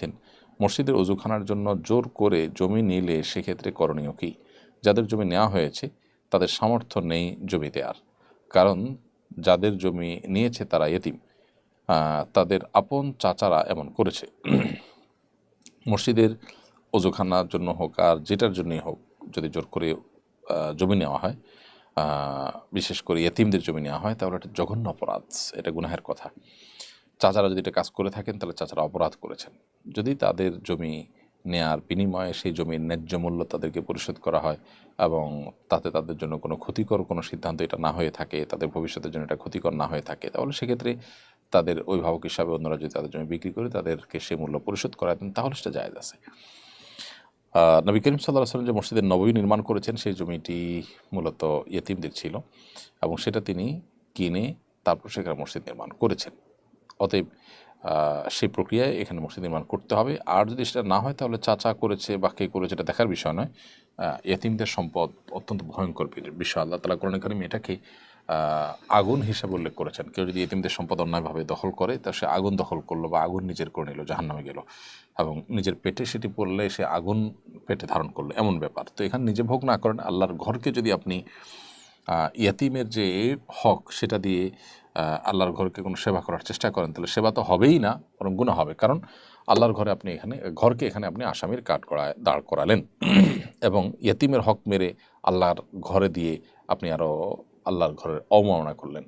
জানিয়েছেন মসজিদের অজুখানার জন্য জোর করে জমি নিলে সেক্ষেত্রে করণীয় কী? যাদের জমি নেওয়া হয়েছে, তাদের সামর্থ্য নেই জমি দেওয়ার কারণ যাদের জমি নিয়েছে তারা এতিম। তাদের আপন চাচারা এমন করেছে। মসজিদের অজুখানার জন্য হোক আর যেটার জন্যই হোক যদি জোর করে জমি নেওয়া হয় বিশেষ করে এতিমদের জমি নেওয়া হয়, তাহলে এটা জঘন্য অপরাধ, এটা গুনাহের কথা। চাচারা যদি এটা কাজ করে থাকেন, তাহলে চাচারা অপরাধ করেছেন। যদি তাদের জমি নেয়ার বিনিময়ে সেই জমির ন্যায্য মূল্য তাদেরকে পরিশোধ করা হয় এবং তাতে তাদের জন্য কোনো ক্ষতিকর কোনো সিদ্ধান্ত এটা না হয়ে থাকে, তাদের ভবিষ্যতের জন্য এটা ক্ষতিকর না হয়ে থাকে, তাহলে সেক্ষেত্রে তাদের অভিভাবক হিসাবে অন্যরা যদি তাদের জমি বিক্রি করে তাদেরকে সেই মূল্য পরিশোধ করা দেন, তাহলে সেটা জায়েজ আছে। নবী করিম সাল্লাহ সাল্লাম যে মসজিদের নবী নির্মাণ করেছেন, সেই জমিটি মূলত ইয়েতিমদের ছিল এবং সেটা তিনি কিনে তারপর সেখানে মসজিদ নির্মাণ করেছেন। অতএব সেই প্রক্রিয়ায় এখানে মসজিদ নির্মাণ করতে হবে। আর যদি সেটা না হয়, তাহলে চাচা করেছে বা কে করেছে এটা দেখার বিষয় নয়। এতিমদের সম্পদ অত্যন্ত ভয়ঙ্কর বিষয় আল্লাহ তালা কোরআন কারিম এটাকে আগুন হিসাবে উল্লেখ করেছেন। কেউ যদি এতিমদের সম্পদ অন্যায়ভাবে দখল করে, তা সে আগুন দখল করল বা আগুন নিজের করে নিল, জাহান্নামে গেল। এবং নিজের পেটে সেটি পড়লে সে আগুন পেটে ধারণ করল। এমন ব্যাপার। তো এখানে নিজে ভোগ না করেন, আল্লাহর ঘরকে যদি আপনি ইয়াতিমের যে হক, সেটা দিয়ে আল্লাহর ঘরকে কোনো সেবা করার চেষ্টা করেন, তাহলে সেবা তো হবেই না, বরং গুণা হবে। কারণ আল্লাহর ঘরে আপনি এখানে, ঘরকে এখানে আপনি আসামির কাঠ করায়, দাঁড় করালেন। এবং ইয়াতিমের হক মেরে আল্লাহর ঘরে দিয়ে আপনি আরও আল্লাহর ঘরের অবমাননা করলেন।